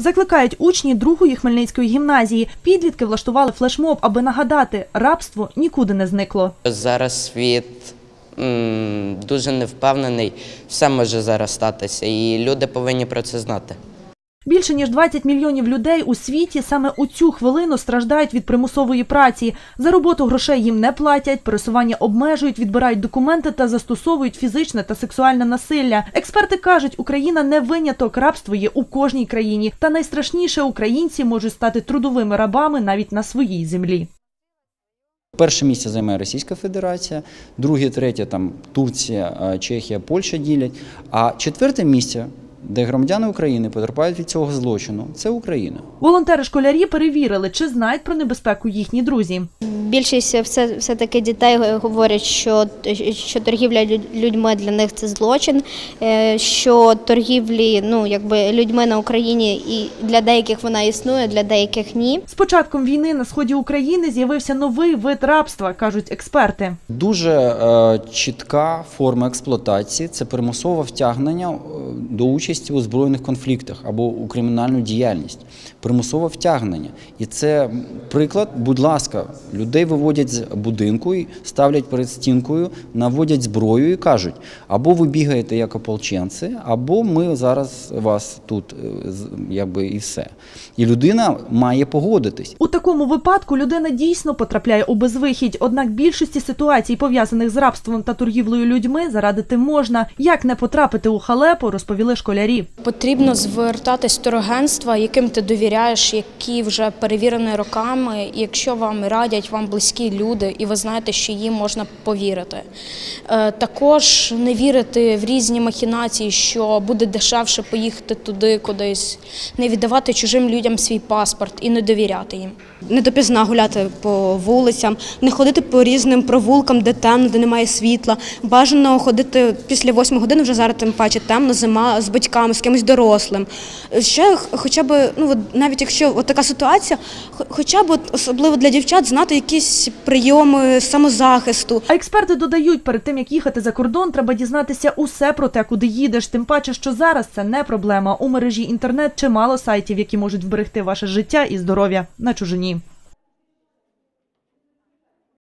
Закликають учні другої Хмельницької гімназії. Підлітки влаштували флешмоб, аби нагадати, рабство нікуди не зникло. Зараз світ дуже невпевнений, все може зараз статися, і люди повинні про це знати. Більше ніж 20 мільйонів людей у світі саме у цю хвилину страждають від примусової праці. За роботу грошей їм не платять, пересування обмежують, відбирають документи та застосовують фізичне та сексуальне насилля. Експерти кажуть, Україна не виняток, рабство є у кожній країні. Та найстрашніше українці можуть стати трудовими рабами навіть на своїй землі. Перше місце займає Російська Федерація, друге, третє там Турція, Чехія, Польща ділять. А четверте місце, де громадяни України потерпають від цього злочину, це Україна. Волонтери-школярі перевірили, чи знають про небезпеку їхні друзі. Більшість все, все таки дітей говорять, що, що торгівля людьми для них це злочин, е, що торгівлі ну, якби, людьми на Україні і для деяких вона існує, для деяких ні. З початком війни на сході України з'явився новий вид рабства, кажуть експерти. Дуже е, чітка форма експлуатації це примусове втягнення е, до участі у збройних конфліктах або у кримінальну діяльність. Примусове втягнення. І це приклад, будь ласка, людей виводять з будинку, ставлять перед стінкою, наводять зброю і кажуть: або ви бігаєте як ополченці, або ми зараз вас тут, е, з- якби і все. І людина має погодитись. У такому випадку людина дійсно потрапляє у безвихідь. Однак більшості ситуацій, пов'язаних з рабством та торгівлею людьми, зарадити можна. Як не потрапити у халепу, розповіли школярі. Потрібно звертатись в турагентства, яким ти довіряєш, які вже перевірені роками. І якщо вам радять вам близькі люди, і ви знаєте, що їм можна повірити. Е, Також не вірити в різні махінації, що буде дешевше поїхати туди, кудись, не віддавати чужим людям свій паспорт і не довіряти їм. не допізна гуляти по вулицям, не ходити по різним провулкам, де темно, де немає світла. Бажано ходити після 8 години, вже зараз тим паче темно, зима з батьками, з кимось дорослим. Ще хоча б, ну навіть якщо от така ситуація, хоча б особливо для дівчат знати якісь прийоми самозахисту. А експерти додають, перед тим як їхати за кордон, треба дізнатися усе про те, куди їдеш. Тим паче, що зараз це не проблема. У мережі інтернет чимало сайтів, які можуть вберегти ваше життя і здоров'я на чужині.